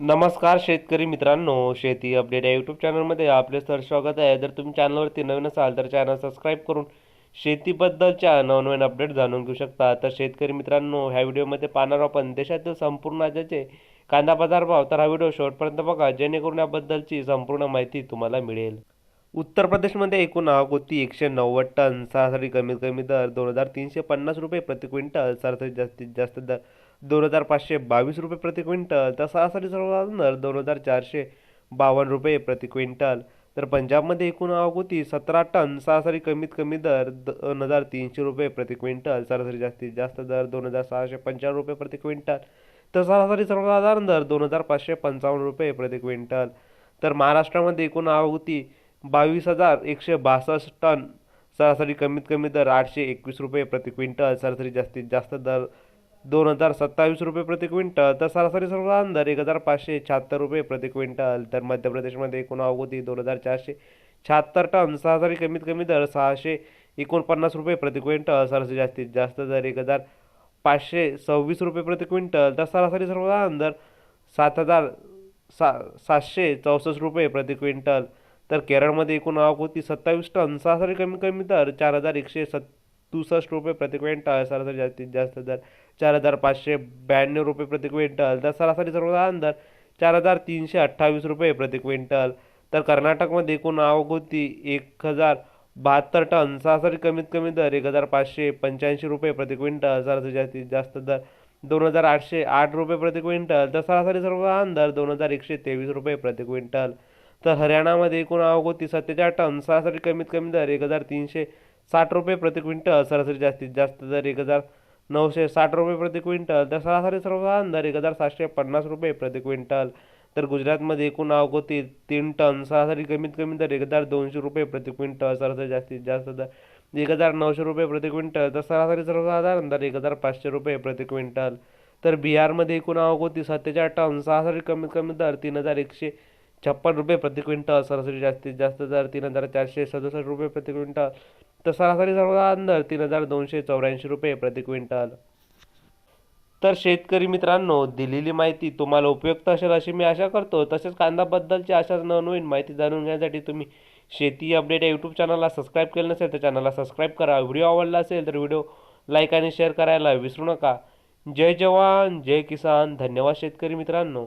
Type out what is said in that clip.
नमस्कार शेतकरी मित्रांनो शेती अपडेट या यूट्यूब चॅनलमध्ये आपले सर स्वागत आहे. जर तुम्ही चॅनलवरती नवीन असाल तर चॅनल सबस्क्राईब करून शेतीबद्दलच्या नवनवीन अपडेट जाणून घेऊ शकता. तर शेतकरी मित्रांनो ह्या व्हिडिओमध्ये पाहणार आपण देशातील संपूर्ण राज्याचे कांदा बाजार भाव. तर हा व्हिडिओ शेवटपर्यंत बघा जेणेकरून याबद्दलची संपूर्ण माहिती तुम्हाला मिळेल. उत्तर प्रदेशमध्ये एकूण आवक होती एकशे नव्वद टन सरासरी कमीत कमी दर दोन हजार तीनशे पन्नास रुपये प्रति क्विंटल सरासरी जास्तीत जास्त दर दोन हजार पाचशे बावीस रुपये प्रति क्विंटल तर सरासरी सर्व दर दोन हजार चारशे बावन्न रुपये प्रति क्विंटल. तर पंजाबमध्ये एकूण आवक होती सतरा टन सरासरी कमीत कमी दर दोन हजार तीनशे रुपये प्रति क्विंटल सरासरी जास्तीत जास्त दर दोन हजार सहाशे पंचावन्न रुपये प्रति क्विंटल. तर सरासरी सर्वसाधारण दर दोन हजार पाचशे पंचावन्न रुपये प्रति क्विंटल. तर महाराष्ट्रामध्ये एकूण आवक होती बावीस हजार एकशे बासष्ट टन सरासरी कमीत कमी दर आठशे एकवीस रुपये प्रति क्विंटल सरासरी जास्तीत जास्त दर दोन हजार सत्तावीस रुपये प्रति क्विंटल तर सरासरी सर्वसाधारण अंदर एक हजार पाचशे शहात्तर रुपये प्रति क्विंटल तर मध्य प्रदेशमध्ये एकूण आवक होती दोन हजार चारशे शहात्तर टन सरासरी कमीत कमी दर सहाशे एकोणपन्नास रुपये प्रति क्विंटल सरासरी जास्तीत जास्त दर एक हजार पाचशे सव्वीस रुपये प्रति क्विंटल तर सरासरी सर्वसाधारण अंदर सात हजार सा सातशे चौसष्ट रुपये प्रति क्विंटल तर केरळमध्ये एकूण आवक होती सत्तावीस टन सरासरी कमी कमी दर चार हजार एकशे तुसष्ट रुपये प्रति क्विंटल सरासरी जास्तीत जास्त दर चार हजार पाचशे ब्याण्णव रुपये प्रति क्विंटल. तर सरासरी सर्वसाधारण दर चार हजार तीनशे अठ्ठावीस रुपये प्रति क्विंटल. तर कर्नाटकमध्ये एकूण आवक होती एक हजार बहात्तर टन. सरासरी कमीत कमी दर एक हजार पाचशे पंच्याऐंशी रुपये प्रति क्विंटल. सरासरी जास्तीत जास्त दर दोन हजार आठशे आठ रुपये प्रति क्विंटल. तर सरासरी सर्वसाधारण दर दोन हजार एकशे तेवीस रुपये प्रति क्विंटल. तर हरियाणामध्ये एकूण आवक होती सत्तेचाळीस टन. सरासरी कमीत कमी दर एक हजार तीनशे साठ रुपये प्रति क्विंटल सरासरी जास्तीत जास्त दर एक हजार नऊशे साठ रुपये प्रति क्विंटल तर सरासरी सर्वसाधारण दर एक हजार सातशे पन्नास रुपये प्रति क्विंटल. तर गुजरातमध्ये एकूण अवगती तीन टन सरासरी कमीत कमी दर एक हजार दोनशे रुपये प्रति क्विंटल सरासरी जास्तीत जास्त दर एक हजार नऊशे रुपये प्रति क्विंटल तर सरासरी सर्वसाधारण दर एक हजार पाचशे रुपये प्रति क्विंटल. तर बिहारमध्ये एकूण आवक सत्तेचाळीस टन सरासरी कमीत कमी दर तीन हजार एकशे छप्पन रुपये प्रति क्विंटल सरासरी जास्तीत जास्त दर तीन हजार चारशे सदुसष्ट रुपये प्रति क्विंटल. तर सरासरी सर्वसाधारण दर तीन हजार दोनशे चौऱ्याऐंशी रुपये प्रति क्विंटल. तर शेतकरी मित्रांनो दिलेली माहिती तुम्हाला उपयुक्त असेल अशी मी आशा करतो. तसेच कांदाबद्दलची अशाच नवनवीन माहिती जाणून घेण्यासाठी तुम्ही शेती अपडेट या यूट्यूब चॅनलला सबस्क्राईब केलं नसेल तर चॅनलला सबस्क्राईब करा. व्हिडिओ आवडला असेल तर व्हिडिओ लाईक आणि शेअर करायला विसरू नका. जय जवान जय किसान. धन्यवाद शेतकरी मित्रांनो.